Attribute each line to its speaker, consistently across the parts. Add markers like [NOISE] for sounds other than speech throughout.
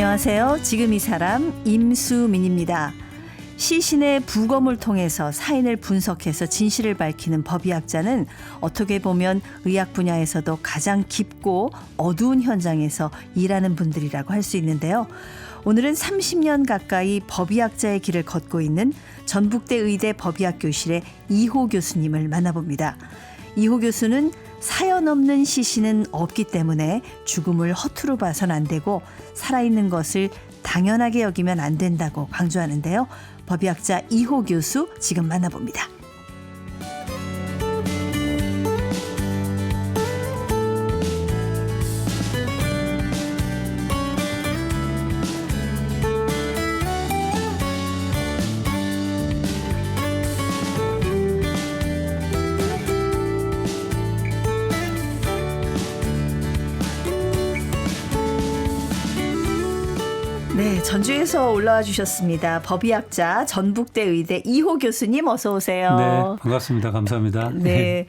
Speaker 1: 안녕하세요. 지금 이 사람 임수민입니다. 시신의 부검을 통해서 사인을 분석해서 진실을 밝히는 법의학자는 어떻게 보면 의학 분야에서도 가장 깊고 어두운 현장에서 일하는 분들이라고 할 수 있는데요. 오늘은 30년 가까이 법의학자의 길을 걷고 있는 전북대 의대 법의학 교실의 이호 교수님을 만나봅니다. 이호 교수는 사연 없는 시신은 없기 때문에 죽음을 허투루 봐선 안 되고 살아있는 것을 당연하게 여기면 안 된다고 강조하는데요. 법의학자 이호 교수 지금 만나봅니다. 전주에서 올라와 주셨습니다. 법의학자 전북대 의대 이호 교수님 어서 오세요.
Speaker 2: 네, 반갑습니다. 감사합니다.
Speaker 1: 네.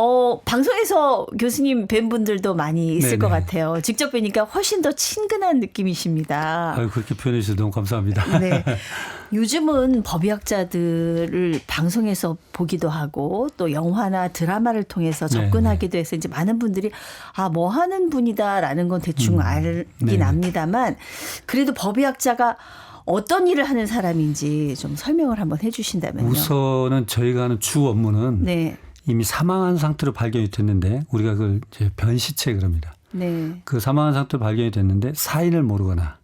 Speaker 1: 어, 방송에서 교수님 뵌 분들도 많이 있을
Speaker 2: 네네.
Speaker 1: 것 같아요. 직접 뵈니까 훨씬 더 친근한 느낌이십니다.
Speaker 2: 아유, 그렇게 표현해 주셔서 너무 감사합니다. [LAUGHS]
Speaker 1: 네. [LAUGHS] 요즘은 법의학자들을 방송에서 보기도 하고 또 영화나 드라마를 통해서
Speaker 2: 네,
Speaker 1: 접근하기도 해서 이제 많은 분들이 아, 뭐 하는 분이다라는 건 대충
Speaker 2: 음.
Speaker 1: 알긴
Speaker 2: 네네.
Speaker 1: 압니다만 그래도 법의학자가 어떤 일을 하는 사람인지 좀 설명을 한번 해 주신다면요.
Speaker 2: 우선은 저희가 하는 주 업무는
Speaker 1: 네.
Speaker 2: 이미 사망한 상태로 발견이 됐는데 우리가 그걸 이제 변시체 그럽니다.
Speaker 1: 네.
Speaker 2: 그 사망한 상태로 발견이 됐는데 사인을 모르거나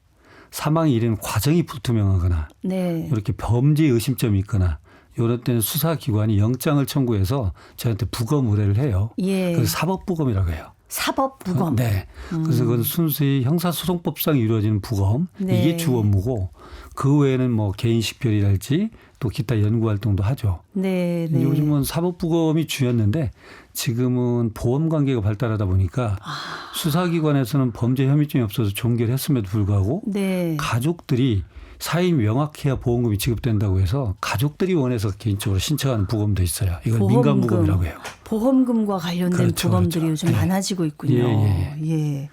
Speaker 2: 사망이 이르는 과정이 불투명하거나
Speaker 1: 네.
Speaker 2: 이렇게 범죄 의심점이 있거나 이럴 때는 수사기관이 영장을 청구해서 저한테 부검 의뢰를 해요.
Speaker 1: 예.
Speaker 2: 그래서 사법부검이라고 해요.
Speaker 1: 사법 부검.
Speaker 2: 네. 그래서 그건 순수히 형사소송법상 이루어지는 부검
Speaker 1: 네.
Speaker 2: 이게 주 업무고 그 외에는 뭐 개인 식별이랄지 또 기타 연구 활동도 하죠.
Speaker 1: 네, 네.
Speaker 2: 요즘은 사법부검이 주였는데 지금은 보험 관계가 발달하다 보니까
Speaker 1: 아.
Speaker 2: 수사기관에서는 범죄 혐의점이 없어서 종결 했음에도 불구하고
Speaker 1: 네.
Speaker 2: 가족들이 사인 명확해야 보험금이 지급된다고 해서 가족들이 원해서 개인적으로 신청하는 부검도 있어요. 이걸 민간 부검이라고 해요.
Speaker 1: 보험금과 관련된
Speaker 2: 그렇죠,
Speaker 1: 부검들이
Speaker 2: 그렇죠.
Speaker 1: 요즘
Speaker 2: 네.
Speaker 1: 많아지고 있군요.
Speaker 2: 예,
Speaker 1: 예.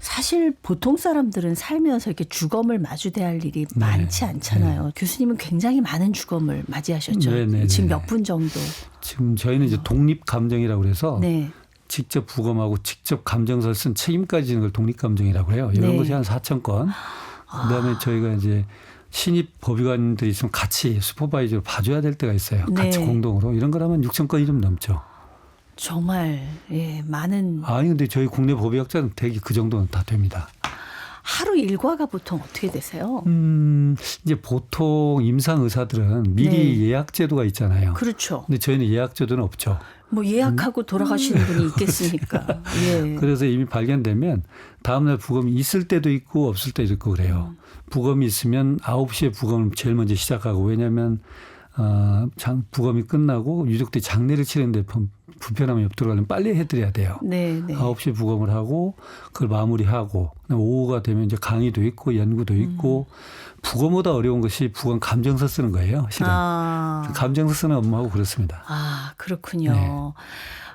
Speaker 1: 사실 보통 사람들은 살면서 이렇게 주검을 마주대할 일이 많지 않잖아요. 교수님은 굉장히 많은 주검을 맞이하셨죠.
Speaker 2: 네, 네,
Speaker 1: 지금
Speaker 2: 네,
Speaker 1: 몇분 정도?
Speaker 2: 지금 저희는 이제 독립 감정이라고 그래서
Speaker 1: 네.
Speaker 2: 직접 부검하고 직접 감정서를 쓴 책임까지 지는 걸 독립 감정이라고 해요. 이런
Speaker 1: 네.
Speaker 2: 것이 한 4천 건. 그다음에 저희가 이제 신입 법의관들이 있으면 같이 슈퍼바이저로 봐줘야 될 때가 있어요. 같이
Speaker 1: 네.
Speaker 2: 공동으로 이런 거라면 6천 건이 좀 넘죠.
Speaker 1: 정말 예, 많은
Speaker 2: 아니 근데 저희 국내 법의학자는 대개 그 정도는 다 됩니다.
Speaker 1: 하루 일과가 보통 어떻게 되세요?
Speaker 2: 음 이제 보통 임상 의사들은 미리
Speaker 1: 네.
Speaker 2: 예약 제도가 있잖아요.
Speaker 1: 그렇죠.
Speaker 2: 근데 저희는 예약 제도는 없죠.
Speaker 1: 뭐 예약하고 돌아가시는 분이 [LAUGHS] 있겠습니까? 예.
Speaker 2: 음. 그래서 이미 발견되면 다음날 부검이 있을 때도 있고 없을 때도 있고 그래요. 부검이 있으면 9시에 부검을 제일 먼저 시작하고 왜냐하면 어, 장, 부검이 끝나고 유족들이 장례를 치르는데 불- 불편함이 없도록 하려면 빨리 해드려야 돼요.
Speaker 1: 네, 네.
Speaker 2: 9시에 부검을 하고 그걸 마무리하고 오후가 되면 이제 강의도 있고 연구도 있고 부검보다 어려운 것이 부검 감정서 쓰는 거예요. 실은
Speaker 1: 아.
Speaker 2: 감정서 쓰는 업무하고 그렇습니다.
Speaker 1: 아, 그렇군요.
Speaker 2: 네.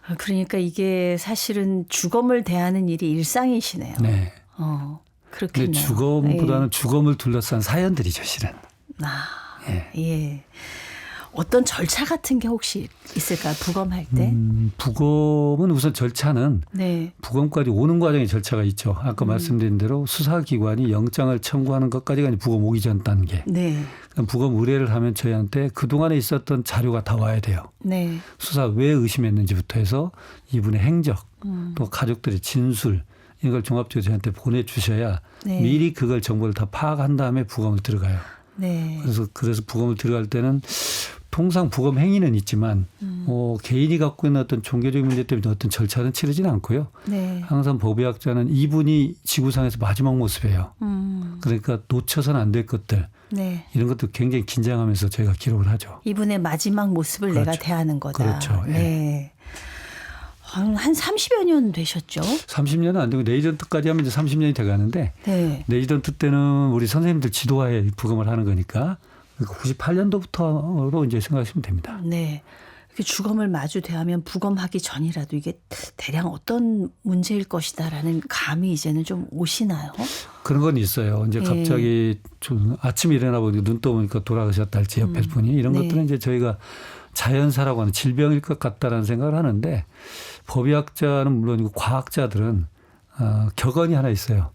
Speaker 1: 아, 그러니까 이게 사실은 주검을 대하는 일이 일상이시네요.
Speaker 2: 네.
Speaker 1: 어, 그렇겠네요.
Speaker 2: 주검보다는 주검을 둘러싼 사연들이죠, 실은.
Speaker 1: 예. 아,
Speaker 2: 예.
Speaker 1: 예. 어떤 절차 같은 게 혹시 있을까요? 부검할 때?
Speaker 2: 음, 부검은 우선 절차는
Speaker 1: 네.
Speaker 2: 부검까지 오는 과정에 절차가 있죠. 아까 말씀드린 대로 수사기관이 영장을 청구하는 것까지가 이제 부검 오기 전 단계.
Speaker 1: 네.
Speaker 2: 그럼 부검 의뢰를 하면 저희한테 그동안에 있었던 자료가 다 와야 돼요.
Speaker 1: 네.
Speaker 2: 수사 왜 의심했는지부터 해서 이분의 행적,
Speaker 1: 음.
Speaker 2: 또 가족들의 진술, 이걸 종합적으로 저희한테 보내주셔야
Speaker 1: 네.
Speaker 2: 미리 그걸 정보를 다 파악한 다음에 부검을 들어가요.
Speaker 1: 네.
Speaker 2: 그래서 그래서 부검을 들어갈 때는 통상 부검 행위는 있지만
Speaker 1: 음.
Speaker 2: 어, 개인이 갖고 있는 어떤 종교적인 문제 때문에 어떤 절차는 치르지는 않고요.
Speaker 1: 네.
Speaker 2: 항상 법의학자는 이분이 지구상에서 마지막 모습이에요.
Speaker 1: 음.
Speaker 2: 그러니까 놓쳐서는 안될 것들
Speaker 1: 네.
Speaker 2: 이런 것도 굉장히 긴장하면서 저희가 기록을 하죠.
Speaker 1: 이분의 마지막 모습을 내가
Speaker 2: 그렇죠.
Speaker 1: 대하는 거다.
Speaker 2: 그렇죠. 예.
Speaker 1: 네. 한, 한 30여 년 되셨죠?
Speaker 2: 30년은 안 되고 레지던트까지 하면 이제 30년이 돼 가는데
Speaker 1: 네.
Speaker 2: 레지던트 때는 우리 선생님들 지도하에 부검을 하는 거니까 98년도부터로 이제 생각하시면 됩니다.
Speaker 1: 네. 이렇게 주검을 마주 대하면 부검하기 전이라도 이게 대략 어떤 문제일 것이다라는 감이 이제는 좀 오시나요?
Speaker 2: 그런 건 있어요. 이제
Speaker 1: 예.
Speaker 2: 갑자기 좀 아침에 일어나 보니까 눈 떠보니까 돌아가셨다 할지 옆에
Speaker 1: 음.
Speaker 2: 분이 이런
Speaker 1: 네.
Speaker 2: 것들은 이제 저희가 자연사라고 하는 질병일 것 같다라는 생각을 하는데 법의학자는 물론이고 과학자들은 어, 격언이 하나 있어요.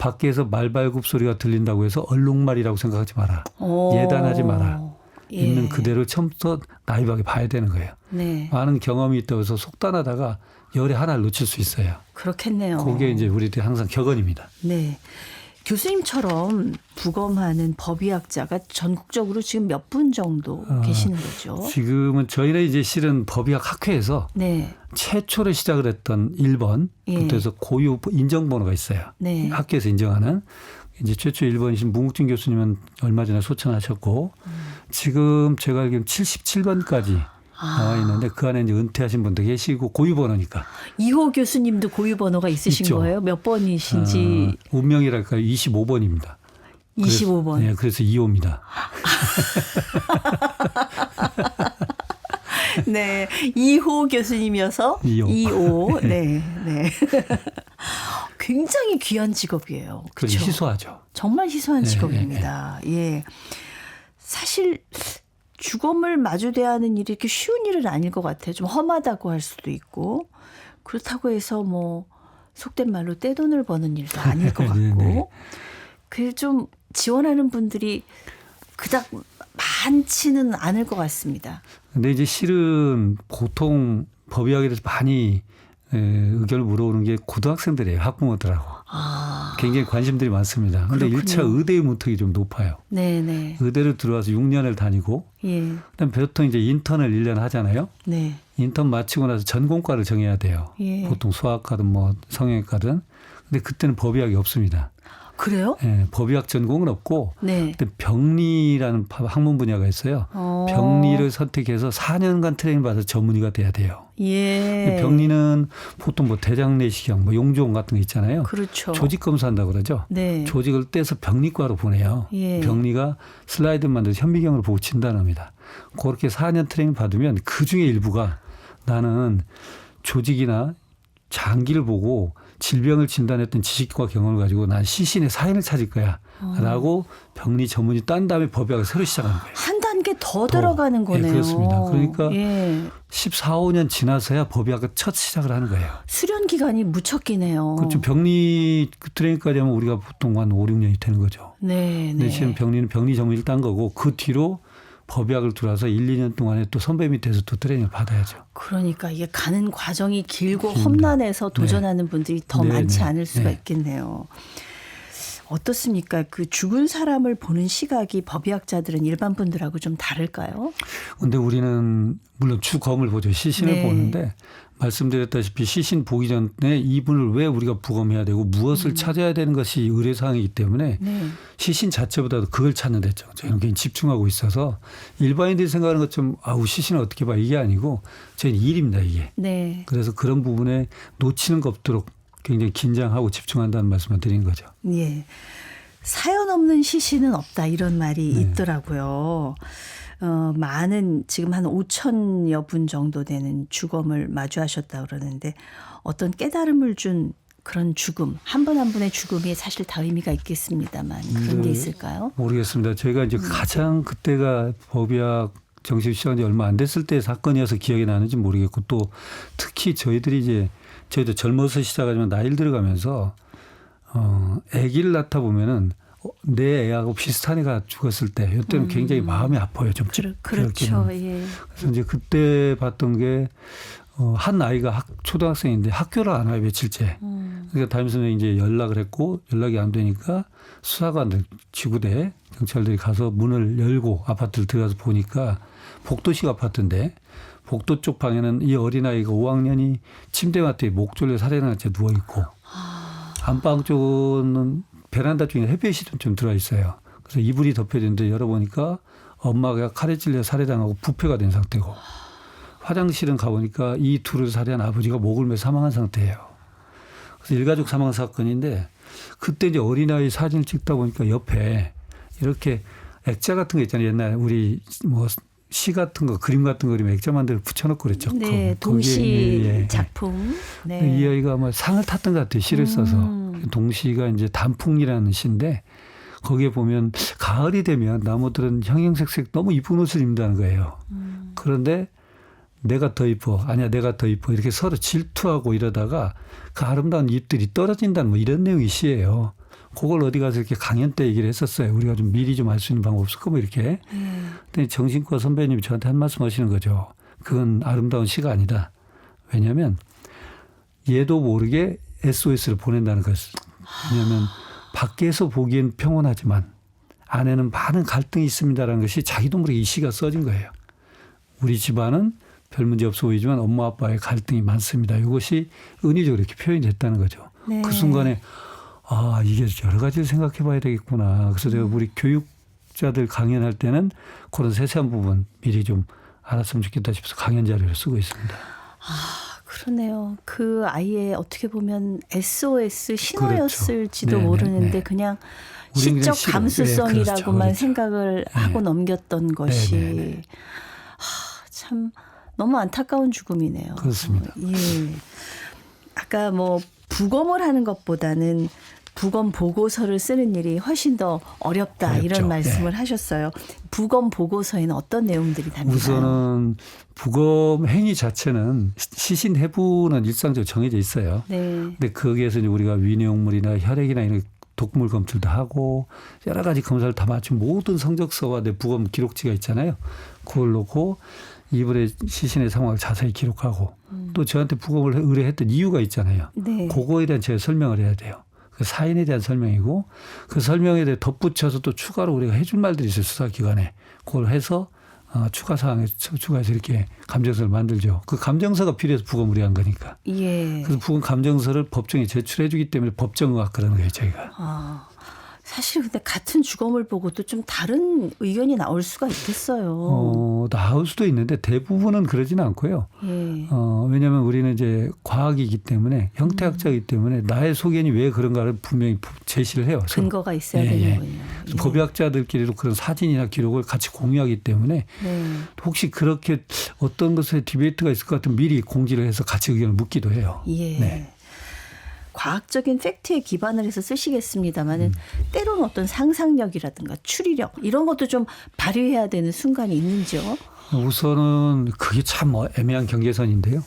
Speaker 2: 밖에서 말발굽 소리가 들린다고 해서 얼룩말이라고 생각하지 마라.
Speaker 1: 오.
Speaker 2: 예단하지 마라.
Speaker 1: 예.
Speaker 2: 있는 그대로 처음부터 나이하게 봐야 되는 거예요.
Speaker 1: 네.
Speaker 2: 많은 경험이 있다고 해서 속단하다가 열에 하나를 놓칠 수 있어요.
Speaker 1: 그렇겠네요.
Speaker 2: 그게 이제 우리들이 항상 격언입니다.
Speaker 1: 네. 교수님처럼 부검하는 법의학자가 전국적으로 지금 몇 분 정도
Speaker 2: 아,
Speaker 1: 계시는 거죠?
Speaker 2: 지금은 저희는 이제 실은 법의학 학회에서
Speaker 1: 네.
Speaker 2: 최초로 시작을 했던 1번
Speaker 1: 예.
Speaker 2: 부터 해서 고유 인정번호가 있어요.
Speaker 1: 네.
Speaker 2: 학교에서 인정하는 이제 최초 1번이신 문국진 교수님은 얼마 전에 소천하셨고
Speaker 1: 음.
Speaker 2: 지금 제가 알기로는 77번까지
Speaker 1: 아.
Speaker 2: 나와 있는데 그 안에 이제 은퇴하신 분도 계시고 고유 번호니까
Speaker 1: 이호 교수님도 고유 번호가 있으신
Speaker 2: 있죠.
Speaker 1: 거예요? 몇 번이신지
Speaker 2: 어, 운명이랄까요 25번입니다.
Speaker 1: 25번. [LAUGHS]
Speaker 2: 네, 그래서 2호입니다.
Speaker 1: 네. 2호 교수님이어서
Speaker 2: 이호.
Speaker 1: 2호. [LAUGHS] 네. 네. [LAUGHS] 굉장히 귀한 직업이에요.
Speaker 2: 그
Speaker 1: 그렇죠?
Speaker 2: 희소하죠.
Speaker 1: 정말 희소한
Speaker 2: 네,
Speaker 1: 직업입니다. 예. 사실 주검을 마주대야 하는 일이 이렇게 쉬운 일은 아닐 것 같아요. 좀 험하다고 할 수도 있고 그렇다고 해서 뭐 속된 말로 떼돈을 버는 일도 아닐 것 [LAUGHS]
Speaker 2: 네,
Speaker 1: 같고
Speaker 2: 네.
Speaker 1: 그래서 좀 지원하는 분들이 그닥 많지는 않을 것 같습니다.
Speaker 2: 근데 이제 실은 보통 법의학에 대해서 많이 에, 의견을 물어보는 게 고등학생들이에요. 학부모들하고.
Speaker 1: 아,
Speaker 2: 굉장히 관심들이 많습니다. 근데
Speaker 1: 그렇군요.
Speaker 2: 일차 의대의 문턱이 좀 높아요.
Speaker 1: 네네.
Speaker 2: 의대를 들어와서 6년을 다니고
Speaker 1: 예,
Speaker 2: 그다음 보통 이제 인턴을 1년 하잖아요.
Speaker 1: 네.
Speaker 2: 인턴 마치고 나서 전공과를 정해야 돼요.
Speaker 1: 예.
Speaker 2: 보통 수학과든 뭐 성형외과든. 근데 그때는 법의학이 없습니다.
Speaker 1: 그래요?
Speaker 2: 예, 법의학 전공은 없고
Speaker 1: 네.
Speaker 2: 그때 병리라는 파- 학문 분야가 있어요.
Speaker 1: 어,
Speaker 2: 병리를 선택해서 4년간 트레이닝 받아서 전문의가 돼야 돼요.
Speaker 1: 예.
Speaker 2: 병리는 보통 뭐 대장 내시경, 뭐 용종 같은 거 있잖아요.
Speaker 1: 그렇죠.
Speaker 2: 조직 검사한다고 그러죠.
Speaker 1: 네.
Speaker 2: 조직을 떼서 병리과로 보내요.
Speaker 1: 예.
Speaker 2: 병리가 슬라이드 만들어서 현미경으로 보고 진단합니다. 그렇게 4년 트레이닝 받으면 그 중에 일부가 나는 조직이나 장기를 보고 질병을 진단했던 지식과 경험을 가지고 난 시신의 사인을 찾을 거야.
Speaker 1: 어.
Speaker 2: 라고 병리 전문의 딴 다음에 법약을 새로 시작하는 거예요.
Speaker 1: 한 단계 더,
Speaker 2: 더.
Speaker 1: 들어가는
Speaker 2: 예,
Speaker 1: 거네요.
Speaker 2: 그렇습니다. 그러니까
Speaker 1: 예.
Speaker 2: 14, 15년 지나서야 법약을 첫 시작을 하는 거예요.
Speaker 1: 수련 기간이 무척 기네요.
Speaker 2: 그렇죠. 병리 트레이닝까지 하면 우리가 보통 한 5, 6년이 되는 거죠.
Speaker 1: 네,
Speaker 2: 근데
Speaker 1: 네.
Speaker 2: 지금 병리는 병리 전문의를 딴 거고 그 뒤로 법약을 들어와서 1, 2년 동안에 또 선배 밑에서 또 트레이닝을 받아야죠.
Speaker 1: 그러니까 이게 가는 과정이 길고
Speaker 2: 깁니다.
Speaker 1: 험난해서 도전하는 분들이 더
Speaker 2: 네,
Speaker 1: 많지
Speaker 2: 네,
Speaker 1: 않을 수가
Speaker 2: 네.
Speaker 1: 있겠네요. 어떻습니까? 그 죽은 사람을 보는 시각이 법의학자들은 일반 분들하고 좀 다를까요?
Speaker 2: 근데 우리는 물론 주검을 보죠. 시신을
Speaker 1: 네.
Speaker 2: 보는데 말씀드렸다시피 시신 보기 전에 이분을 왜 우리가 부검해야 되고 무엇을 찾아야 되는 것이 의뢰사항이기 때문에
Speaker 1: 네.
Speaker 2: 시신 자체보다도 그걸 찾는 데죠. 저희는 굉장히 집중하고 있어서 일반인들이 생각하는 것좀 아우 시신을 어떻게 봐 이게 아니고 저희는 일입니다 이게.
Speaker 1: 네.
Speaker 2: 그래서 그런 부분에 놓치는 것 없도록 굉장히 긴장하고 집중한다는 말씀을 드린 거죠.
Speaker 1: 예. 사연 없는 시신은 없다 이런 말이
Speaker 2: 네.
Speaker 1: 있더라고요. 어, 많은 지금 한 5천여 분 정도 되는 주검을 마주하셨다 그러는데 어떤 깨달음을 준 그런 죽음 한분한 분의 죽음이 사실 다 의미가 있겠습니다만 그런 게
Speaker 2: 네.
Speaker 1: 있을까요?
Speaker 2: 모르겠습니다. 저희가 이제 가장 그때가 법의학 정식 지 얼마 안 됐을 때 사건이어서 기억이 나는지 모르겠고 또 특히 저희들이 이제 저희도 젊어서 시작하지만 나이를 들어가면서 어 아기를 낳다 보면은 어, 내 애하고 비슷한 애가 죽었을 때 이때는 굉장히 마음이 아파요. 좀
Speaker 1: 그렇,
Speaker 2: 그렇기는.
Speaker 1: 그렇죠. 예.
Speaker 2: 그래서 이제 그때 봤던 게 어, 한 아이가 학, 초등학생인데 학교를 안 와요 며칠째.
Speaker 1: 음.
Speaker 2: 그러니까 담임 선생님이 이제 연락을 했고 연락이 안 되니까 수사관들 지구대 경찰들이 가서 문을 열고 아파트를 들어가서 보니까 복도식 아파트인데 복도 쪽 방에는 이 어린아이가 5학년이 침대 맡에 목 졸려 살해난 채 누워 있고 안방 쪽은 베란다 쪽에 햇볕이 좀- 좀 들어와 있어요. 그래서 이불이 덮여졌는데 열어보니까 엄마가 칼에 찔려 살해당하고 부패가 된 상태고 화장실은 가보니까 이 둘을 살해한 아버지가 목을 매 사망한 상태예요. 그래서 일가족 사망 사건인데 그때 이제 어린아이 사진을 찍다 보니까 옆에 이렇게 액자 같은 거 있잖아요. 옛날에 우리 뭐 시 같은 거 그림 같은 거 그리면 액자 만들어 붙여놓고 그랬죠.
Speaker 1: 네,
Speaker 2: 거- 거기에,
Speaker 1: 동시
Speaker 2: 예, 예.
Speaker 1: 작품.
Speaker 2: 근데 이
Speaker 1: 네.
Speaker 2: 아이가 아마 상을 탔던 것 같아요. 시를 써서.
Speaker 1: 음.
Speaker 2: 동시가 이제 단풍이라는 시인데 거기에 보면 가을이 되면 나무들은 형형색색 너무 이쁜 옷을 입는다는 거예요.
Speaker 1: 음.
Speaker 2: 그런데 내가 더 이뻐 아니야 내가 더 이뻐 이렇게 서로 질투하고 이러다가 그 아름다운 잎들이 떨어진다는 뭐 이런 내용이 시예요. 그걸 어디 가서 이렇게 강연 때 얘기를 했었어요. 우리가 좀 미리 좀알수 있는 방법 없을까 뭐 이렇게.
Speaker 1: 예.
Speaker 2: 근데 정신과 선배님이 저한테 한 말씀 하시는 거죠. 그건 아름다운 시가 아니다. 왜냐하면 얘도 모르게 SOS를 보낸다는 것을. 왜냐하면 밖에서 보기엔 평온하지만 안에는 많은 갈등이 있습니다라는 것이 자기도 모르게 이 시가 써진 거예요. 우리 집안은 별 문제 없어 보이지만 엄마 아빠의 갈등이 많습니다. 이것이 은유적으로 이렇게 표현이 됐다는 거죠.
Speaker 1: 네.
Speaker 2: 그 순간에 아 이게 여러 가지를 생각해 봐야 되겠구나. 그래서 내가 우리 교육자들 강연할 때는 그런 세세한 부분 미리 좀 알았으면 좋겠다 싶어서 강연 자료를 쓰고 있습니다.
Speaker 1: 그러네요. 그 아이의 어떻게 보면 SOS 신호였을지도
Speaker 2: 네네,
Speaker 1: 모르는데
Speaker 2: 네.
Speaker 1: 그냥
Speaker 2: 우린 그냥
Speaker 1: 시적. 감수성이라고만
Speaker 2: 네, 그렇죠, 그렇죠.
Speaker 1: 생각을 하고 넘겼던 것이. 하, 참 너무 안타까운 죽음이네요.
Speaker 2: 그렇습니다.
Speaker 1: 예. 아까 뭐 부검을 하는 것보다는 부검 보고서를 쓰는 일이 훨씬 더 어렵다
Speaker 2: 어렵죠.
Speaker 1: 이런 말씀을 하셨어요. 부검 보고서에는 어떤 내용들이 담기나요?
Speaker 2: 우선은 부검 행위 자체는 시신 해부는 일상적으로 정해져 있어요.
Speaker 1: 네.
Speaker 2: 근데 거기에서 이제 우리가 위내용물이나 혈액이나 이런 독물 검출도 하고 여러 가지 검사를 다 마친 모든 성적서와 내 부검 기록지가 있잖아요. 그걸 놓고 이번에 시신의 상황을 자세히 기록하고 또 저한테 부검을 의뢰했던 이유가 있잖아요.
Speaker 1: 네.
Speaker 2: 그거에 대한 제가 설명을 해야 돼요. 그 사인에 대한 설명이고 그 설명에 대해 덧붙여서 또 추가로 우리가 해줄 말들이 있어요. 수사기관에. 그걸 해서 어, 추가 사항에 추- 추가해서 이렇게 감정서를 만들죠. 그 감정서가 필요해서 부검을 의한 거니까.
Speaker 1: 예.
Speaker 2: 그래서 부검 감정서를 법정에 제출해 주기 때문에 법정의학 그러는 거예요, 저희가.
Speaker 1: 아, 사실 근데 같은 주검을 보고도 좀 다른 의견이 나올 수가 있겠어요.
Speaker 2: 어, 나올 수도 있는데 대부분은 그러지는 않고요.
Speaker 1: 예.
Speaker 2: 어, 왜냐하면 우리는 이제 과학이기 때문에 형태학자이기 때문에 나의 소견이 왜 그런가를 분명히 제시를 해요. 서로.
Speaker 1: 근거가 있어야
Speaker 2: 예, 예.
Speaker 1: 되는군요.
Speaker 2: 그래서 법의학자들끼리도 그런 사진이나 기록을 같이 공유하기 때문에
Speaker 1: 네.
Speaker 2: 혹시 그렇게 어떤 것에 디베이트가 있을 것 같으면 미리 공지를 해서 같이 의견을 묻기도 해요.
Speaker 1: 예.
Speaker 2: 네.
Speaker 1: 과학적인 팩트에 기반을 해서 쓰시겠습니다만은
Speaker 2: 음.
Speaker 1: 때로는 어떤 상상력이라든가 추리력 이런 것도 좀 발휘해야 되는 순간이 있는지요?
Speaker 2: 우선은 그게 참뭐 애매한 경계선인데요.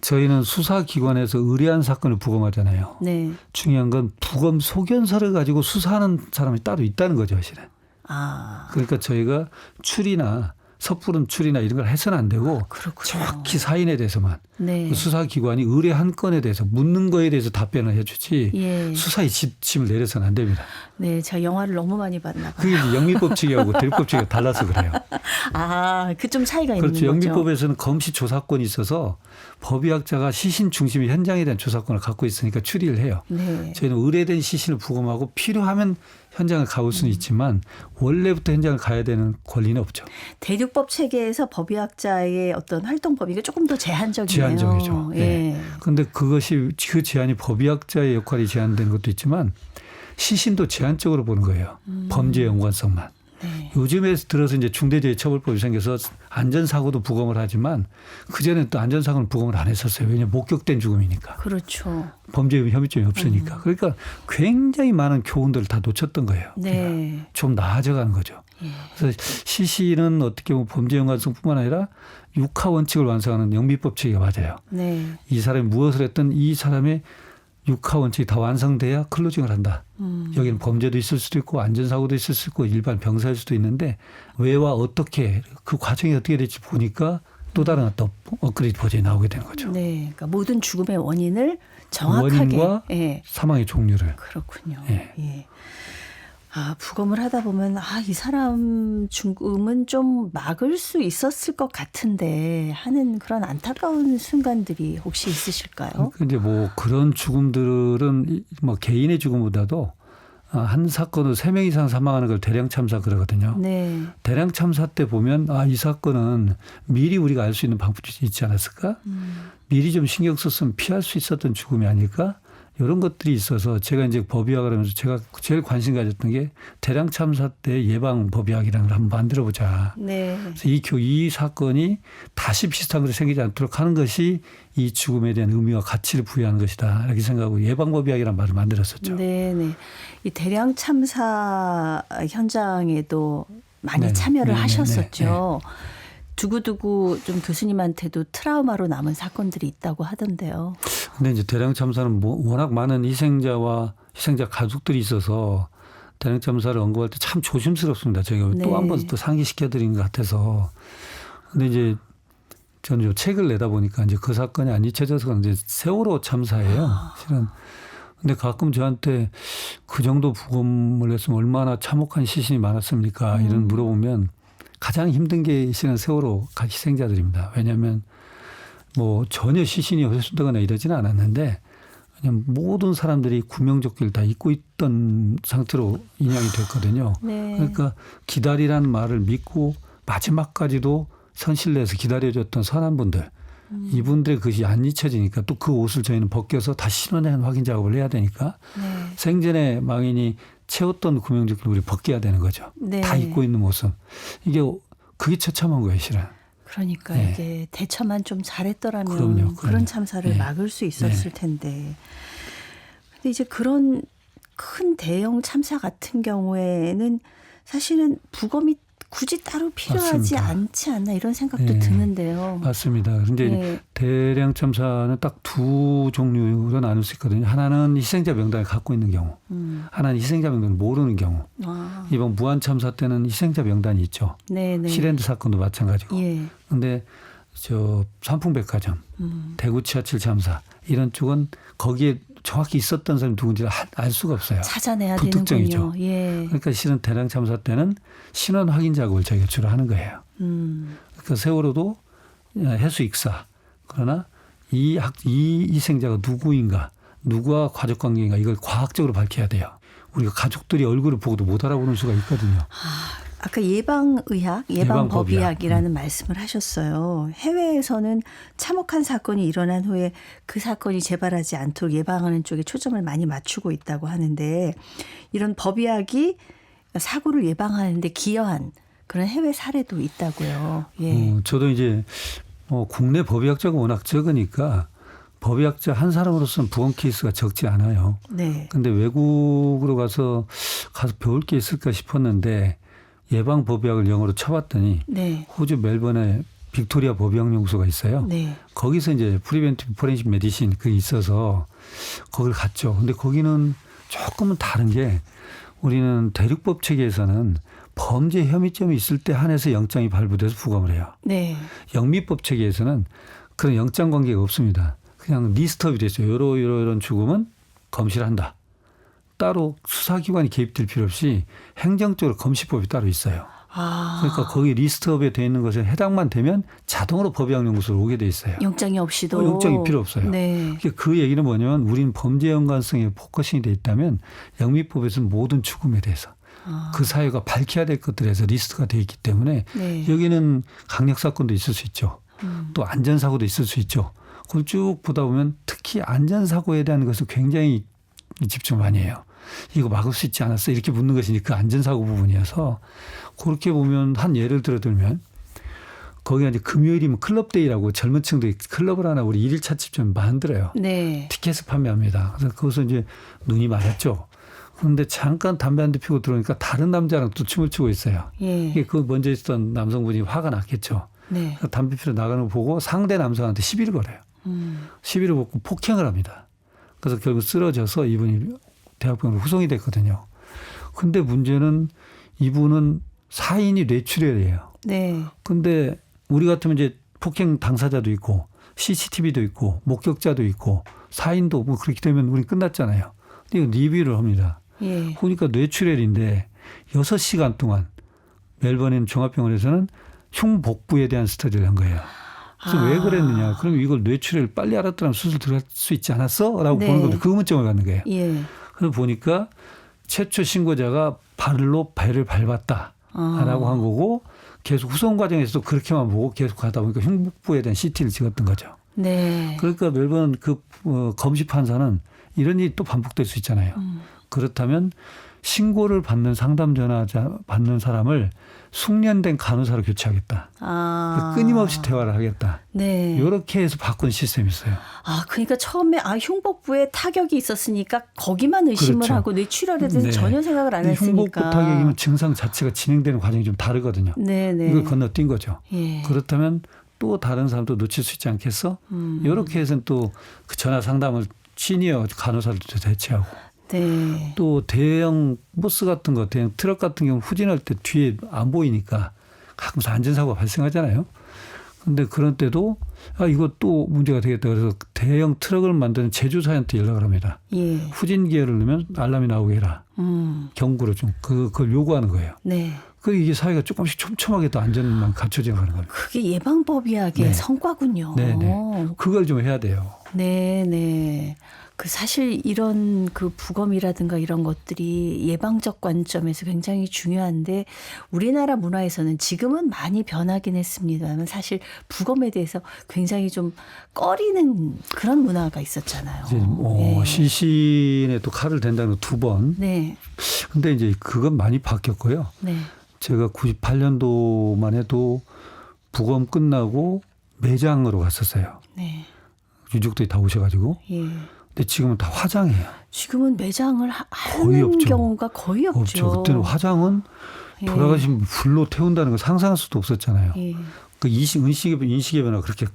Speaker 2: 저희는 수사기관에서 의뢰한 사건을 부검하잖아요.
Speaker 1: 네.
Speaker 2: 중요한 건 부검 소견서를 가지고 수사하는 사람이 따로 있다는 거죠, 사실은.
Speaker 1: 아,
Speaker 2: 그러니까 저희가 추리나 섣부른 추리나 이런 걸 해서는 안 되고
Speaker 1: 그렇군요.
Speaker 2: 정확히 사인에 대해서만
Speaker 1: 네.
Speaker 2: 그 수사기관이 의뢰 한 건에 대해서 묻는 거에 대해서 답변을 해주지
Speaker 1: 예.
Speaker 2: 수사의 지침을 내려서는 안 됩니다.
Speaker 1: 네, 제가 영화를 너무 많이 봤나 봐요.
Speaker 2: 그게 영미법칙하고 대립법칙이 달라서 그래요. [LAUGHS]
Speaker 1: 아, 그 좀 차이가
Speaker 2: 그렇죠.
Speaker 1: 있는 거죠.
Speaker 2: 영미법에서는 검시 조사권이 있어서 법의학자가 시신 중심의 현장에 대한 조사권을 갖고 있으니까 추리를 해요.
Speaker 1: 네.
Speaker 2: 저희는 의뢰된 시신을 부검하고 필요하면 현장을 가볼 수는 있지만 원래부터 현장을 가야 되는 권리는 없죠.
Speaker 1: 대륙법 체계에서 법의학자의 어떤 활동 범위가 조금 더 제한적이네요.
Speaker 2: 제한적이죠.
Speaker 1: 예.
Speaker 2: 네. 그런데 그것이 그 제한이 법의학자의 역할이 제한되는 것도 있지만 시신도 제한적으로 보는 거예요. 범죄 연관성만.
Speaker 1: 네.
Speaker 2: 요즘에 들어서 이제 중대재해처벌법이 생겨서 안전사고도 부검을 하지만 그전에 또 안전사고는 부검을 안 했었어요. 왜냐하면 목격된 죽음이니까.
Speaker 1: 그렇죠.
Speaker 2: 범죄 혐의점이 없으니까.
Speaker 1: 음.
Speaker 2: 그러니까 굉장히 많은 교훈들을 다 놓쳤던 거예요.
Speaker 1: 네.
Speaker 2: 좀 나아져가는 거죠.
Speaker 1: 예.
Speaker 2: 그래서 시신은 어떻게 보면 범죄 연관성뿐만 아니라 육하 원칙을 완성하는 영미법 체계가 맞아요.
Speaker 1: 네.
Speaker 2: 이 사람이 무엇을 했든 이 사람의 육하 원칙이 다 완성돼야 클로징을 한다.
Speaker 1: 음.
Speaker 2: 여기는 범죄도 있을 수도 있고 안전사고도 있을 수 있고 일반 병사일 수도 있는데 왜와 어떻게 그 과정이 어떻게 될지 보니까 또 다른 어떤 업그레이드 버전이 나오게 되는 거죠.
Speaker 1: 네. 그러니까 모든 죽음의 원인을 정확하게
Speaker 2: 원인과
Speaker 1: 예.
Speaker 2: 사망의 종류를.
Speaker 1: 그렇군요.
Speaker 2: 예.
Speaker 1: 예. 아, 부검을 하다 보면 아, 이 사람 죽음은 좀 막을 수 있었을 것 같은데 하는 그런 안타까운 순간들이 혹시 있으실까요?
Speaker 2: 근데 뭐 그런 죽음들은 이- 뭐 개인의 죽음보다도 아, 한 사건으로 세명 이상 사망하는 걸 대량 참사 그러거든요.
Speaker 1: 네.
Speaker 2: 대량 참사 때 보면 아, 이 사건은 미리 우리가 알 수 있는 방법이 있지 않았을까?
Speaker 1: 음.
Speaker 2: 미리 좀 신경 썼으면 피할 수 있었던 죽음이 아닐까? 이런 것들이 있어서 제가 이제 법의학을 하면서 제가 제일 관심 가졌던 게 대량 참사 때 예방 법의학이라는 걸 한번 만들어 보자.
Speaker 1: 네.
Speaker 2: 그래서 이, 교- 이 사건이 다시 비슷한 것이 생기지 않도록 하는 것이 이 죽음에 대한 의미와 가치를 부여하는 것이다. 이렇게 생각하고 예방 법의학이라는 말을 만들었었죠.
Speaker 1: 네, 네. 이 대량 참사 현장에도 많이
Speaker 2: 네네.
Speaker 1: 참여를
Speaker 2: 네네.
Speaker 1: 하셨었죠. 두고두고 좀 교수님한테도 트라우마로 남은 사건들이 있다고 하던데요.
Speaker 2: 근데 이제 대량 참사는 뭐 워낙 많은 희생자와 희생자 가족들이 있어서 대량 참사를 언급할 때 참 조심스럽습니다. 제가
Speaker 1: 네.
Speaker 2: 또한 번 또 상기시켜 드린 것 같아서. 근데 이제 저는 요 책을 내다 보니까 이제 그 사건이 안 잊혀져서 이제 세월호 참사예요. 실은. 근데 가끔 저한테 그 정도 부검을 했으면 얼마나 참혹한 시신이 많았습니까? 이런 물어보면 가장 힘든 게 실은 세월호 가- 희생자들입니다. 왜냐하면 뭐 전혀 시신이 훼손되거나 이러지는 않았는데 그냥 모든 사람들이 구명조끼를 다 입고 있던 상태로 인양이 됐거든요.
Speaker 1: 네.
Speaker 2: 그러니까 기다리라는 말을 믿고 마지막까지도 선실내에서 기다려줬던 선한 분들 이분들의 것이 안 잊혀지니까 또 그 옷을 저희는 벗겨서 다시 신원한 확인 작업을 해야 되니까
Speaker 1: 네.
Speaker 2: 생전에 망인이 채웠던 구명조끼를 우리 벗겨야 되는 거죠.
Speaker 1: 네.
Speaker 2: 다 입고 있는 모습. 이게 그게 처참한 거예요, 실은.
Speaker 1: 그러니까
Speaker 2: 네.
Speaker 1: 이게 대처만 좀 잘했더라면
Speaker 2: 그럼요,
Speaker 1: 그런
Speaker 2: 그럼요.
Speaker 1: 참사를
Speaker 2: 네.
Speaker 1: 막을 수 있었을 텐데. 근데 이제 그런 큰 대형 참사 같은 경우에는 사실은 부검이 굳이 따로 필요하지
Speaker 2: 맞습니다.
Speaker 1: 않지 않나 이런 생각도
Speaker 2: 네.
Speaker 1: 드는데요.
Speaker 2: 맞습니다. 근데
Speaker 1: 네.
Speaker 2: 대량 참사는 딱 두 종류로 나눌 수 있거든요. 하나는 희생자 명단을 갖고 있는 경우,
Speaker 1: 음.
Speaker 2: 하나는 희생자 명단을 모르는 경우.
Speaker 1: 아.
Speaker 2: 이번 무한 참사 때는 희생자 명단이 있죠.
Speaker 1: 네네.
Speaker 2: 시랜드 사건도 마찬가지고.
Speaker 1: 예.
Speaker 2: 근데 저 삼풍백화점,
Speaker 1: 음.
Speaker 2: 대구 지하철 참사 이런 쪽은 거기에 정확히 있었던 사람이 누군지 알- 알 수가 없어요.
Speaker 1: 찾아내야
Speaker 2: 불특정이죠.
Speaker 1: 되는군요. 예.
Speaker 2: 그러니까 실은 대량 참사 때는 신원 확인 작업을 저희가 주로 하는 거예요.
Speaker 1: 음.
Speaker 2: 그 세월호도 해수 익사. 그러나 이 학, 이 희생자가 누구인가, 누구와 가족 관계인가 이걸 과학적으로 밝혀야 돼요. 우리가 가족들이 얼굴을 보고도 못 알아보는 수가 있거든요.
Speaker 1: 아까 예방의학,
Speaker 2: 예방법의학. 음.
Speaker 1: 예방법의학이라는 말씀을 하셨어요. 해외에서는 참혹한 사건이 일어난 후에 그 사건이 재발하지 않도록 예방하는 쪽에 초점을 많이 맞추고 있다고 하는데 이런 법의학이 사고를 예방하는데 기여한 그런 해외 사례도 있다고요. 예.
Speaker 2: 어, 저도 이제 뭐 국내 법의학자가 워낙 적으니까 법의학자 한 사람으로서는 부검 케이스가 적지 않아요.
Speaker 1: 네.
Speaker 2: 근데 외국으로 가서 가서 배울 게 있을까 싶었는데 예방 법의학을 영어로 쳐봤더니
Speaker 1: 네.
Speaker 2: 호주 멜번에 빅토리아 법의학 연구소가 있어요.
Speaker 1: 네.
Speaker 2: 거기서 이제 프리벤티브 포렌식 메디신 그게 있어서 거길 갔죠. 근데 거기는 조금은 다른 게 우리는 대륙법 체계에서는 범죄 혐의점이 있을 때 한해서 영장이 발부돼서 부검을 해요.
Speaker 1: 네.
Speaker 2: 영미법 체계에서는 그런 영장 관계가 없습니다. 그냥 리스트업이 됐어요. 요러 요러 이런 죽음은 검시한다. 따로 수사기관이 개입될 필요 없이 행정적으로 검시법이 따로 있어요.
Speaker 1: 아.
Speaker 2: 그러니까 거기 리스트업에 돼 있는 것에 해당만 되면 자동으로 법의학연구소로 오게 돼 있어요.
Speaker 1: 영장이 없이도
Speaker 2: 어, 영장이 필요 없어요.
Speaker 1: 네.
Speaker 2: 그- 그 얘기는 뭐냐면 우리는 범죄 연관성에 포커싱이 돼 있다면 영미법에서는 모든 죽음에 대해서
Speaker 1: 아.
Speaker 2: 그 사회가 밝혀야 될 것들에서 리스트가 돼 있기 때문에
Speaker 1: 네.
Speaker 2: 여기는 강력 사건도 있을 수 있죠.
Speaker 1: 음.
Speaker 2: 또 안전 사고도 있을 수 있죠. 그걸 쭉 보다 보면 특히 안전 사고에 대한 것을 굉장히 집중 많이 해요. 이거 막을 수 있지 않았어? 이렇게 묻는 것이 그 안전사고 부분이어서 그렇게 보면 한 예를 들어 들면 거기가 이제 금요일이면 클럽데이라고 젊은 층들이 클럽을 하나 우리 일일 차집좀 만들어요.
Speaker 1: 네.
Speaker 2: 티켓을 판매합니다. 그래서 거기서 이제 눈이 맞았죠. 그런데 잠깐 담배 한 대 피고 들어오니까 다른 남자랑 또 춤을 추고 있어요.
Speaker 1: 예.
Speaker 2: 이게 그 먼저 있었던 남성분이 화가 났겠죠.
Speaker 1: 네.
Speaker 2: 담배 피러 나가는 거 보고 상대 남성한테 시비를 걸어요.
Speaker 1: 음.
Speaker 2: 시비를 걸고 폭행을 합니다. 그래서 결국 쓰러져서 이분이 대학병원으로 후송이 됐거든요. 근데 문제는 이분은 사인이 뇌출혈이에요.
Speaker 1: 네.
Speaker 2: 근데 우리 같으면 이제 폭행 당사자도 있고 CCTV도 있고 목격자도 있고 사인도 뭐 그렇게 되면 우리 끝났잖아요. 근데 이거 리뷰를 합니다.
Speaker 1: 예.
Speaker 2: 보니까 뇌출혈인데 6시간 동안 멜번인 종합병원에서는 흉복부에 대한 스터디를 한 거예요. 그래서
Speaker 1: 아.
Speaker 2: 왜 그랬느냐? 그럼 이걸 뇌출혈 빨리 알았더라면 수술 들어갈 수 있지 않았어? 라고
Speaker 1: 네.
Speaker 2: 보는 건데 그 의문점을 갖는 거예요.
Speaker 1: 예.
Speaker 2: 그래서 보니까 최초 신고자가 발로 배를 밟았다.
Speaker 1: 아.
Speaker 2: 라고 한 거고 계속 후송 과정에서도 그렇게만 보고 계속 가다 보니까 흉복부에 대한 CT를 찍었던 거죠.
Speaker 1: 네.
Speaker 2: 그러니까 멜번 그 어, 검시 판사는 이런 일이 또 반복될 수 있잖아요.
Speaker 1: 음.
Speaker 2: 그렇다면 신고를 받는 상담 전화자 받는 사람을 숙련된 간호사로 교체하겠다.
Speaker 1: 아.
Speaker 2: 끊임없이 대화를 하겠다.
Speaker 1: 네.
Speaker 2: 이렇게 해서 바꾼 시스템이 있어요.
Speaker 1: 아, 그러니까 처음에 아 흉복부에 타격이 있었으니까 거기만 의심을
Speaker 2: 그렇죠.
Speaker 1: 하고 뇌출혈에 대해서
Speaker 2: 네.
Speaker 1: 전혀 생각을
Speaker 2: 안이 흉복부
Speaker 1: 했으니까.
Speaker 2: 타격이면 증상 자체가 진행되는 과정이 좀 다르거든요.
Speaker 1: 네, 네.
Speaker 2: 이걸 건너뛴 거죠.
Speaker 1: 예.
Speaker 2: 그렇다면 또 다른 사람도 놓칠 수 있지 않겠어?
Speaker 1: 음.
Speaker 2: 이렇게 해서는 또그 전화 상담을 시니어 간호사들도 대체하고
Speaker 1: 네.
Speaker 2: 또 대형 버스 같은 거, 대형 트럭 같은 경우 후진할 때 뒤에 안 보이니까 가끔씩 안전사고가 발생하잖아요. 근데 그런 때도 아, 이거 또 문제가 되겠다. 그래서 대형 트럭을 만드는 제조사한테 연락을 합니다.
Speaker 1: 예.
Speaker 2: 후진 기어를 넣으면 알람이 나오게 해라.
Speaker 1: 음.
Speaker 2: 경고로 좀 그, 그걸 요구하는 거예요.
Speaker 1: 네.
Speaker 2: 그 이게 사회가 조금씩 촘촘하게 또 안전만 갖춰져 가는 겁니다.
Speaker 1: 그게 예방법의학의
Speaker 2: 네.
Speaker 1: 성과군요.
Speaker 2: 네, 네. 그걸 좀 해야 돼요.
Speaker 1: 네, 네. 그 사실 이런 그 부검이라든가 이런 것들이 예방적 관점에서 굉장히 중요한데 우리나라 문화에서는 지금은 많이 변하긴 했습니다만 사실 부검에 대해서 굉장히 좀 꺼리는 그런 문화가 있었잖아요.
Speaker 2: 이제 뭐
Speaker 1: 네.
Speaker 2: 시신에 또 칼을 댄다는 거두 번.
Speaker 1: 네,
Speaker 2: 근데 이제 그건 많이 바뀌었고요.
Speaker 1: 네,
Speaker 2: 제가 98년도만 해도 부검 끝나고 매장으로 갔었어요.
Speaker 1: 네.
Speaker 2: 유족들이 다 오셔가지고.
Speaker 1: 예.
Speaker 2: 지금은 다 화장이에요.
Speaker 1: 지금은 매장을 하-
Speaker 2: 거의 없죠.
Speaker 1: 경우가 거의 없죠.
Speaker 2: 없죠. 그때는 화장은
Speaker 1: 예.
Speaker 2: 돌아가신 분 불로 태운다는 거 상상할 수도 없었잖아요.
Speaker 1: 예.
Speaker 2: 그 인식, 인식의, 인식의 변화가 그렇게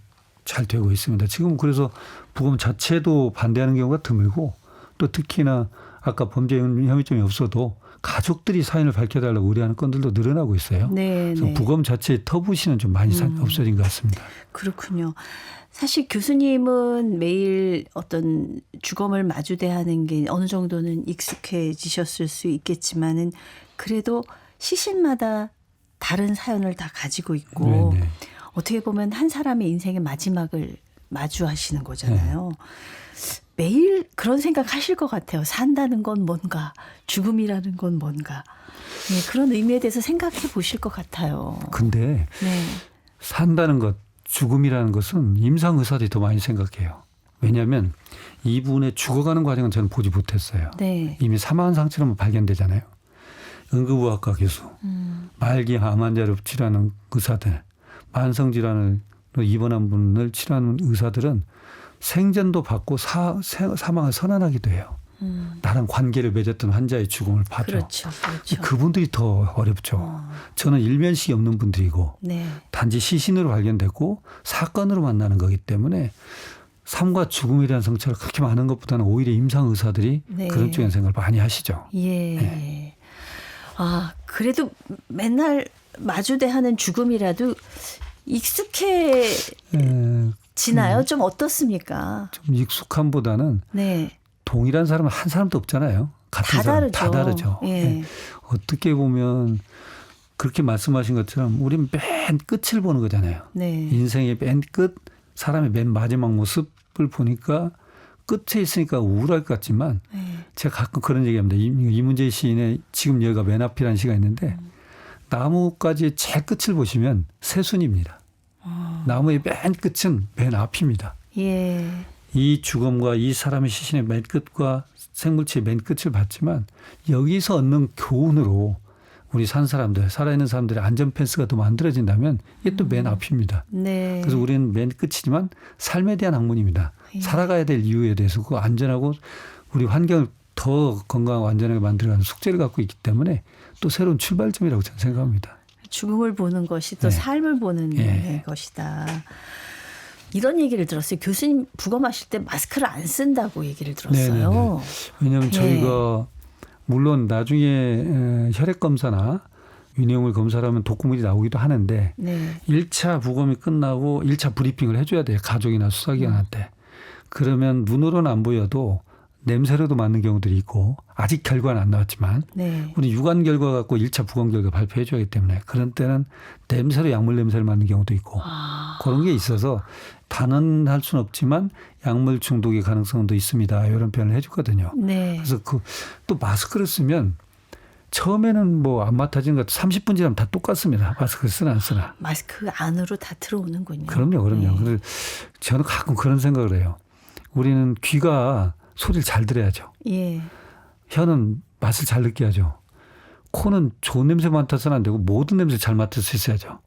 Speaker 2: 잘 되고 있습니다. 지금 그래서 부검 자체도 반대하는 경우가 드물고 또 특히나 아까 범죄 혐의점이 없어도 가족들이 사연을 밝혀달라고 의뢰하는 건들도 늘어나고 있어요.
Speaker 1: 네, 네.
Speaker 2: 부검 자체의 터부시는 좀 많이 사-
Speaker 1: 음.
Speaker 2: 없어진 것 같습니다.
Speaker 1: 그렇군요. 사실 교수님은 매일 어떤 주검을 마주대하는 게 어느 정도는 익숙해지셨을 수 있겠지만은 그래도 시신마다 다른 사연을 다 가지고 있고
Speaker 2: 네, 네.
Speaker 1: 어떻게 보면 한 사람의 인생의 마지막을 마주하시는 거잖아요. 매일 그런 생각 하실 것 같아요. 산다는 건 뭔가, 죽음이라는 건 뭔가. 네, 그런 의미에 대해서 생각해 보실 것 같아요.
Speaker 2: 근데
Speaker 1: 네.
Speaker 2: 산다는 것, 죽음이라는 것은 임상 의사들이 더 많이 생각해요. 왜냐하면 이분의 죽어가는 과정은 저는 보지 못했어요.
Speaker 1: 네.
Speaker 2: 이미 사망한 상처로만 발견되잖아요. 응급의학과 교수,
Speaker 1: 음,
Speaker 2: 말기 암 환자를 치료하는 의사들, 만성 질환을 입원한 분을 치료하는 의사들은 생전도 받고 사, 세- 사망을 선언하기도 해요.
Speaker 1: 음.
Speaker 2: 나랑 관계를 맺었던 환자의 죽음을 봐줘.
Speaker 1: 그렇죠. 그렇죠.
Speaker 2: 그분들이 더 어렵죠.
Speaker 1: 어,
Speaker 2: 저는 일면식이 없는 분들이고
Speaker 1: 네.
Speaker 2: 단지 시신으로 발견됐고 사건으로 만나는 거기 때문에 삶과 죽음이라는 성찰을 그렇게 많은 것보다는 오히려 임상 의사들이
Speaker 1: 네.
Speaker 2: 그런 쪽에 생각을 많이 하시죠.
Speaker 1: 예.
Speaker 2: 네.
Speaker 1: 아, 그래도 맨날 마주대하는 죽음이라도 익숙해 지나요?
Speaker 2: 에,
Speaker 1: 좀 어떻습니까?
Speaker 2: 좀 익숙함보다는
Speaker 1: 네.
Speaker 2: 동일한 사람은 한 사람도 없잖아요. 같은
Speaker 1: 다
Speaker 2: 사람
Speaker 1: 다르죠.
Speaker 2: 다 다르죠.
Speaker 1: 예.
Speaker 2: 네. 어떻게 보면 그렇게 말씀하신 것처럼 우리는 맨 끝을 보는 거잖아요.
Speaker 1: 네.
Speaker 2: 인생의 맨 끝, 사람의 맨 마지막 모습을 보니까 끝에 있으니까 우울할 것 같지만
Speaker 1: 네.
Speaker 2: 제가 가끔 그런 얘기합니다. 이- 이문재 시인의 지금 여기가 맨 앞이라는 시가 있는데 나무까지의 제일 끝을 보시면 새순입니다.
Speaker 1: 어,
Speaker 2: 나무의 맨 끝은 맨 앞입니다.
Speaker 1: 예.
Speaker 2: 이 죽음과 이 사람의 시신의 맨 끝과 생물체의 맨 끝을 봤지만 여기서 얻는 교훈으로 우리 산 사람들, 살아있는 사람들의 안전 펜스가 더 만들어진다면 이게 또 맨 앞입니다.
Speaker 1: 네.
Speaker 2: 그래서 우리는 맨 끝이지만 삶에 대한 학문입니다.
Speaker 1: 예.
Speaker 2: 살아가야 될 이유에 대해서 그 안전하고 우리 환경을 더 건강하고 안전하게 만들어가는 숙제를 갖고 있기 때문에 또 새로운 출발점이라고 저는 생각합니다.
Speaker 1: 죽음을 보는 것이 또
Speaker 2: 네.
Speaker 1: 삶을 보는
Speaker 2: 예.
Speaker 1: 것이다. 이런 얘기를 들었어요. 교수님 부검하실 때 마스크를 안 쓴다고 얘기를 들었어요.
Speaker 2: 왜냐하면
Speaker 1: 예.
Speaker 2: 저희가 물론 나중에 에, 혈액 검사나 유내용을 검사를 하면 독극물이 나오기도 하는데
Speaker 1: 네.
Speaker 2: 일 1차 부검이 끝나고 1차 브리핑을 해줘야 돼요. 가족이나 수사기관한테. 그러면 눈으로는 안 보여도 냄새로도 맞는 경우들이 있고 아직 결과는 안 나왔지만
Speaker 1: 네.
Speaker 2: 우리 유관 결과 갖고 1차 부검 결과 발표해 줘야 하기 때문에 그런 때는 냄새로 약물 냄새를 맡는 경우도 있고
Speaker 1: 아,
Speaker 2: 그런 게 있어서 단언할 수는 없지만 약물 중독의 가능성도 있습니다. 이런 표현을 해 주거든요.
Speaker 1: 네.
Speaker 2: 그래서 그 또 마스크를 쓰면 처음에는 뭐 안 맡아지는 것 30분 지나면 다 똑같습니다. 마스크를 쓰나 안 쓰나.
Speaker 1: 마스크 안으로 다 들어오는군요.
Speaker 2: 그럼요, 그럼요.
Speaker 1: 네.
Speaker 2: 그래서 저는 가끔 그런 생각을 해요. 우리는 귀가 소리를 잘 들어야죠.
Speaker 1: 예.
Speaker 2: 혀는 맛을 잘 느껴야죠. 코는 좋은 냄새 맡아서는 안 되고 모든 냄새 잘 맡을 수 있어야죠.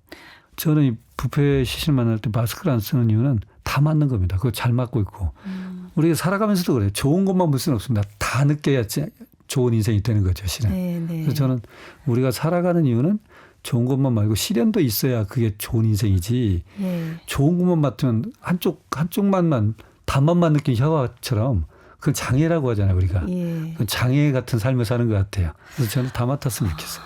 Speaker 2: 저는 이 부패 시신 만날 때 마스크를 안 쓰는 이유는 다 맞는 겁니다. 그거 잘 맡고 있고.
Speaker 1: 음.
Speaker 2: 우리가 살아가면서도 그래요. 좋은 것만 볼 수는 없습니다. 다 느껴야지 좋은 인생이 되는 거죠, 실은.
Speaker 1: 네, 네.
Speaker 2: 그래서 저는 우리가 살아가는 이유는 좋은 것만 말고 시련도 있어야 그게 좋은 인생이지.
Speaker 1: 예.
Speaker 2: 좋은 것만 맡으면 한쪽 한쪽만만 단맛만 느낀 혀처럼 그건 장애라고 하잖아요, 우리가.
Speaker 1: 예.
Speaker 2: 장애 같은 삶을 사는 것 같아요. 그래서 저는 다 맡았으면 좋겠어요.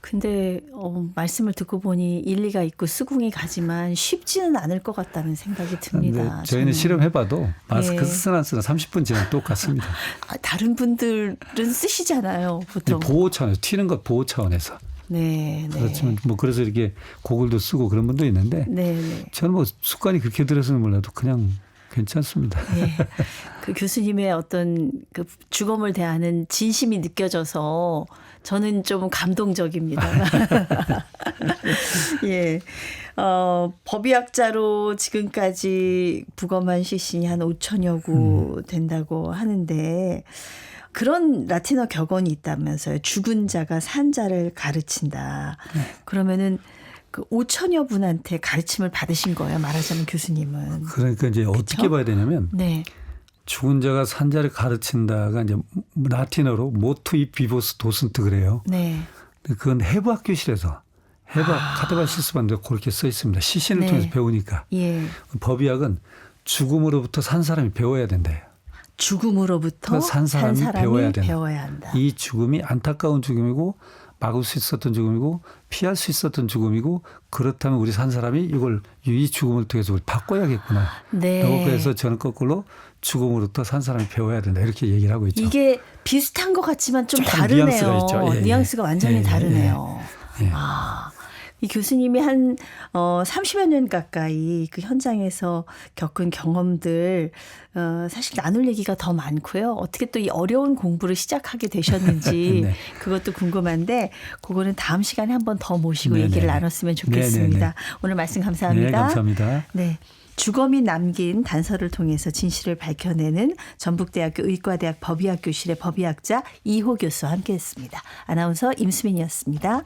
Speaker 1: 근데 어, 말씀을 듣고 보니 일리가 있고 수긍이 가지만 쉽지는 않을 것 같다는 생각이 듭니다.
Speaker 2: 근데 저희는. 실험해봐도 마스크
Speaker 1: 예.
Speaker 2: 쓰나 안 쓰나 30분 지나면 똑같습니다. [LAUGHS]
Speaker 1: 아, 다른 분들은 쓰시잖아요, 보통.
Speaker 2: 보호 차원에서 튀는 것 보호 차원에서
Speaker 1: 네, 네.
Speaker 2: 그렇지만 뭐 그래서 이렇게 고글도 쓰고 그런 분도 있는데
Speaker 1: 네, 네.
Speaker 2: 저는 뭐 습관이 그렇게 들어서는 몰라도 그냥 괜찮습니다.
Speaker 1: 예. 그 교수님의 어떤 그 주검을 대하는 진심이 느껴져서 저는 좀 감동적입니다. [LAUGHS] 예. 어, 법의학자로 지금까지 부검한 시신이 한 5천여 구 된다고 하는데 그런 라틴어 격언이 있다면서요. 죽은 자가 산 자를 가르친다. 그러면은 그 5천여 분한테 가르침을 받으신 거예요. 말하자면 교수님은.
Speaker 2: 그러니까 이제 어떻게
Speaker 1: 그쵸?
Speaker 2: 봐야 되냐면
Speaker 1: 네.
Speaker 2: 죽은 자가 산 자를 가르친다가 이제 라틴어로 모투 이 비보스 도슨트 그래요.
Speaker 1: 네.
Speaker 2: 그건 해부학 교실에서 해부학 카데바 실습반대 그렇게 써 있습니다. 시신을
Speaker 1: 아. 네.
Speaker 2: 통해서 배우니까
Speaker 1: 예.
Speaker 2: 법의학은 죽음으로부터 산 사람이 배워야 된대요.
Speaker 1: 죽음으로부터
Speaker 2: 그산 사람이 배워야 된다.
Speaker 1: 배워야 한다.
Speaker 2: 이 죽음이 안타까운 죽음이고 막을 수 있었던 죽음이고 피할 수 있었던 죽음이고 그렇다면 우리 산 사람이 이걸 이 죽음을 통해서 우리 바꿔야겠구나.
Speaker 1: 네.
Speaker 2: 라고 그래서 저는 거꾸로 죽음으로부터 산 사람이 배워야 된다 이렇게 얘기를 하고 있죠.
Speaker 1: 이게 비슷한 것 같지만 좀 다르네요.
Speaker 2: 뉘앙스가 있죠. 예, 예.
Speaker 1: 뉘앙스가 완전히
Speaker 2: 예, 예,
Speaker 1: 다르네요.
Speaker 2: 예.
Speaker 1: 아. 이 교수님이 한, 어, 30여 년 가까이 그 현장에서 겪은 경험들, 어, 사실 나눌 얘기가 더 많고요. 어떻게 또 이 어려운 공부를 시작하게 되셨는지 [LAUGHS]
Speaker 2: 네.
Speaker 1: 그것도 궁금한데, 그거는 다음 시간에 한 번 더 모시고
Speaker 2: 네,
Speaker 1: 얘기를
Speaker 2: 네, 네.
Speaker 1: 나눴으면
Speaker 2: 네,
Speaker 1: 좋겠습니다.
Speaker 2: 네,
Speaker 1: 오늘 말씀 감사합니다.
Speaker 2: 네, 감사합니다.
Speaker 1: 네. 주검이 남긴 단서를 통해서 진실을 밝혀내는 전북대학교 의과대학 법의학 교실의 법의학자 이호 교수와 함께했습니다. 아나운서 임수민이었습니다.